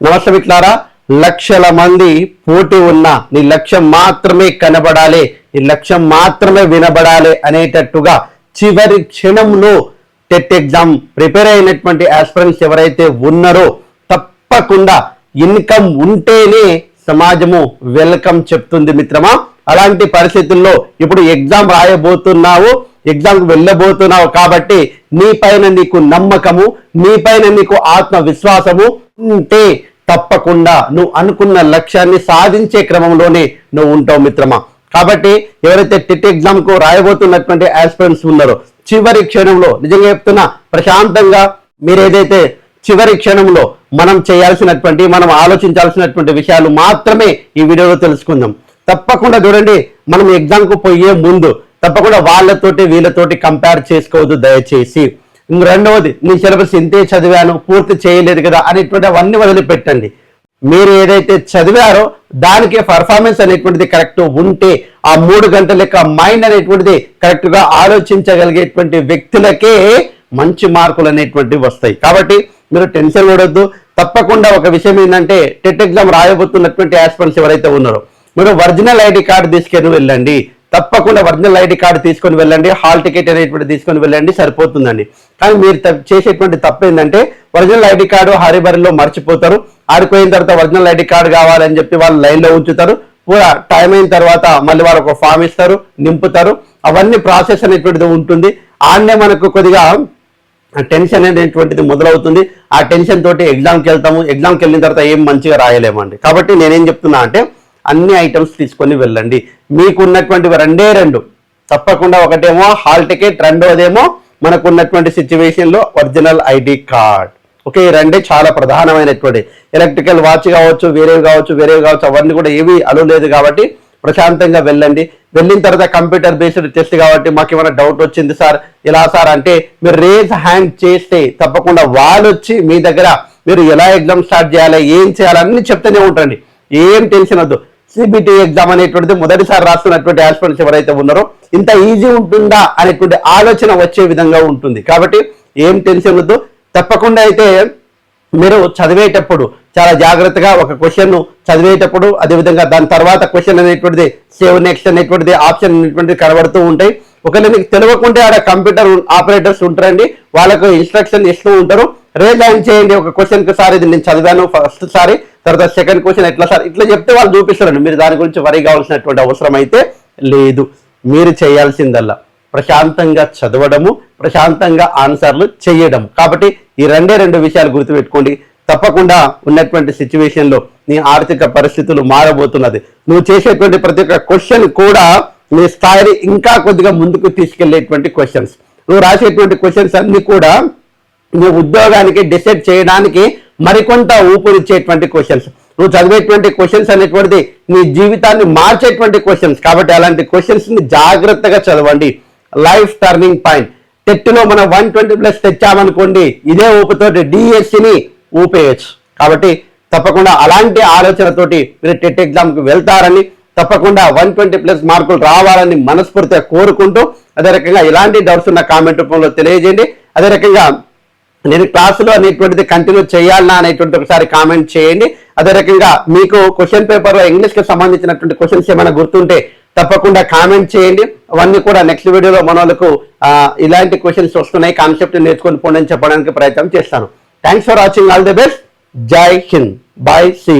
నమస్తే మిట్లారా లక్షల మంది పోటీ ఉన్నా నీ లక్ష్యం మాత్రమే కనబడాలి నీ లక్ష్యం మాత్రమే వినబడాలి అనేటట్టుగా చివరి క్షణంలో టెట్ ఎగ్జామ్ ప్రిపేర్ అయినటువంటి ఆస్పిరెంట్స్ ఎవరైతే ఉన్నారో తప్పకుండా ఇన్కమ్ ఉంటేనే సమాజము వెల్కమ్ చెప్తుంది మిత్రమా. అలాంటి పరిస్థితుల్లో ఇప్పుడు ఎగ్జామ్ రాయబోతున్నావు ఎగ్జామ్కి వెళ్ళబోతున్నావు కాబట్టి నీ పైన నీకు నమ్మకము నీ పైన నీకు ఆత్మవిశ్వాసము ఉంటే తప్పకుండా నువ్వు అనుకున్న లక్ష్యాన్ని సాధించే క్రమంలోనే నువ్వు ఉంటావు మిత్రమా. కాబట్టి ఎవరైతే టెట్ ఎగ్జామ్కు రాయబోతున్నటువంటి ఆస్పిరెంట్స్ ఉన్నారో చివరి క్షణంలో నిజంగా చెప్తున్నా ప్రశాంతంగా మీరు ఏదైతే చివరి క్షణంలో మనం చేయాల్సినటువంటి మనం ఆలోచించాల్సినటువంటి విషయాలు మాత్రమే ఈ వీడియోలో తెలుసుకుందాం. తప్పకుండా చూడండి మనం ఎగ్జామ్కు పోయే ముందు తప్పకుండా వాళ్ళతోటి వీళ్ళతోటి కంపేర్ చేసుకోవద్దు దయచేసి. రెండవది నీ సిలబస్ ఇంతే చదివాను పూర్తి చేయలేదు కదా అనేటువంటి అవన్నీ వదిలిపెట్టండి. మీరు ఏదైతే చదివారో దానికి పర్ఫార్మెన్స్ అనేటువంటిది కరెక్ట్ ఉంటే ఆ మూడు గంటల యొక్క మైండ్ అనేటువంటిది కరెక్ట్గా ఆలోచించగలిగేటువంటి వ్యక్తులకే మంచి మార్కులు అనేటువంటివి వస్తాయి. కాబట్టి మీరు టెన్షన్ పడొద్దు. తప్పకుండా ఒక విషయం ఏంటంటే టెట్ ఎగ్జామ్ రాయబోతున్నటువంటి ఆస్పిరెంట్స్ ఎవరైతే ఉన్నారో మీరు ఒరిజినల్ ఐడి కార్డు తీసుకెళ్ళి వెళ్ళండి. తప్పకుండా ఒరిజినల్ ఐడి కార్డు తీసుకొని వెళ్ళండి హాల్ టికెట్ అనేటువంటి తీసుకొని వెళ్ళండి సరిపోతుందండి. కానీ మీరు చేసేటువంటి తప్పు ఏంటంటే ఒరిజినల్ ఐడి కార్డు హరిబరిలో మర్చిపోతారు. ఆడిపోయిన తర్వాత ఒరిజినల్ ఐడి కార్డు కావాలని చెప్పి వాళ్ళు లైన్లో ఉంచుతారు. పూరా టైం అయిన తర్వాత మళ్ళీ వాళ్ళు ఒక ఫామ్ ఇస్తారు నింపుతారు. అవన్నీ ప్రాసెస్ అనేటువంటిది ఉంటుంది. ఆడనే మనకు కొద్దిగా టెన్షన్ అనేటువంటిది మొదలవుతుంది. ఆ టెన్షన్ తోటి ఎగ్జామ్కి వెళ్తాము. ఎగ్జామ్కి వెళ్ళిన తర్వాత ఏం మంచిగా రాయలేమండి. కాబట్టి నేనేం చెప్తున్నా అంటే అన్ని ఐటమ్స్ తీసుకొని వెళ్ళండి. మీకు ఉన్నటువంటి రెండే రెండు. తప్పకుండా ఒకటేమో హాల్ టికెట్ రెండోదేమో మనకు ఉన్నటువంటి ఒరిజినల్ ఐడి కార్డ్ ఓకే ఈ రెండే చాలా ప్రధానమైనటువంటి. ఎలక్ట్రికల్ వాచ్ కావచ్చు వేరేవి కావచ్చు వేరేవి కావచ్చు అవన్నీ కూడా ఏవి అలో లేదు కాబట్టి ప్రశాంతంగా వెళ్ళండి. వెళ్ళిన తర్వాత కంప్యూటర్ బేస్డ్ టెస్ట్ కాబట్టి మాకు ఏమైనా డౌట్ వచ్చింది సార్ ఇలా సార్ అంటే మీరు రేజ్ హ్యాండ్ చేస్తే తప్పకుండా వాళ్ళు వచ్చి మీ దగ్గర మీరు ఎలా ఎగ్జామ్ స్టార్ట్ చేయాలి ఏం చేయాలి అన్ని చెప్తూనే ఉంటారండి. ఏం టెన్షన్ వద్దు. సిబిటి ఎగ్జామ్ అనేటువంటిది మొదటిసారి రాస్తున్నటువంటి ఆస్పిరెంట్స్ ఎవరైతే ఉన్నారో ఇంత ఈజీ ఉంటుందా అనేటువంటి ఆలోచన వచ్చే విధంగా ఉంటుంది. కాబట్టి ఏం టెన్షన్ వద్దు. తప్పకుండా అయితే మీరు చదివేటప్పుడు చాలా జాగ్రత్తగా ఒక క్వశ్చన్ చదివేటప్పుడు అదేవిధంగా దాని తర్వాత క్వశ్చన్ అనేటువంటిది సేవ్ నెక్స్ట్ అనేటువంటిది ఆప్షన్ అనేటువంటిది కనబడుతూ ఉంటాయి. ఒకవేళ నీకు తెలియకుంటే ఆడ కంప్యూటర్ ఆపరేటర్స్ ఉంటారండి. వాళ్ళకు ఇన్స్ట్రక్షన్ ఇస్తూ ఉంటారు. రేజ్ చేయండి. ఒక క్వశ్చన్కి సార్ ఇది నేను చదివాను ఫస్ట్ సారి తర్వాత సెకండ్ క్వశ్చన్ ఎట్లా సార్? ఇట్లా చెప్తే వాళ్ళు చూపిస్తారండి. మీరు దాని గురించి వరి కావాల్సినటువంటి అవసరం అయితే లేదు. మీరు చేయాల్సిందల్లా. ప్రశాంతంగా చదవడము ప్రశాంతంగా ఆన్సర్లు చేయడం కాబట్టి ఈ రెండే రెండు విషయాలు గుర్తుపెట్టుకోండి. తప్పకుండా ఉన్నటువంటి సిచ్యువేషన్లో నీ ఆర్థిక పరిస్థితులు మారబోతున్నది. నువ్వు చేసేటువంటి ప్రతి ఒక్క క్వశ్చన్ కూడా నీ స్థాయిని ఇంకా కొద్దిగా ముందుకు తీసుకెళ్ళేటువంటి క్వశ్చన్స్ నువ్వు రాసేటువంటి క్వశ్చన్స్ అన్ని కూడా నీ ఉద్యోగానికి డిసైడ్ చేయడానికి మరికొంత ఊపిరిచ్చేటువంటి క్వశ్చన్స్ నువ్వు చదివేటువంటి క్వశ్చన్స్ అనేటువంటిది నీ జీవితాన్ని మార్చేటువంటి క్వశ్చన్స్ కాబట్టి అలాంటి క్వశ్చన్స్ని జాగ్రత్తగా చదవండి. లైఫ్ టర్నింగ్ పాయింట్ టెట్లో మనం వన్ ట్వంటీ ప్లస్ తెచ్చామనుకోండి ఇదే ఊపితోటి డిఎస్సిని ఊపేయచ్చు. కాబట్టి తప్పకుండా అలాంటి ఆలోచనతోటి మీరు టెట్ ఎగ్జామ్కి వెళ్తారని తప్పకుండా వన్ ట్వంటీ ప్లస్ మార్కులు రావాలని మనస్ఫూర్తిగా కోరుకుంటూ అదే రకంగా ఇలాంటి డౌట్స్ ఉన్న కామెంట్ రూపంలో తెలియజేయండి. అదే రకంగా నేను క్లాసులో అనేటువంటిది కంటిన్యూ చేయాలన్నా అనేటువంటి ఒకసారి కామెంట్ చేయండి. అదే రకంగా మీకు క్వశ్చన్ పేపర్లో ఇంగ్లీష్కి సంబంధించినటువంటి క్వశ్చన్స్ ఏమైనా గుర్తుంటే తప్పకుండా కామెంట్ చేయండి. అవన్నీ కూడా నెక్స్ట్ వీడియోలో మన వాళ్ళకు ఇలాంటి క్వశ్చన్స్ వస్తున్నాయి. కాన్సెప్ట్ నేర్చుకొని పోండి అని చెప్పడానికి ప్రయత్నం చేస్తాను. Thanks for watching all the best Jai Hind bye see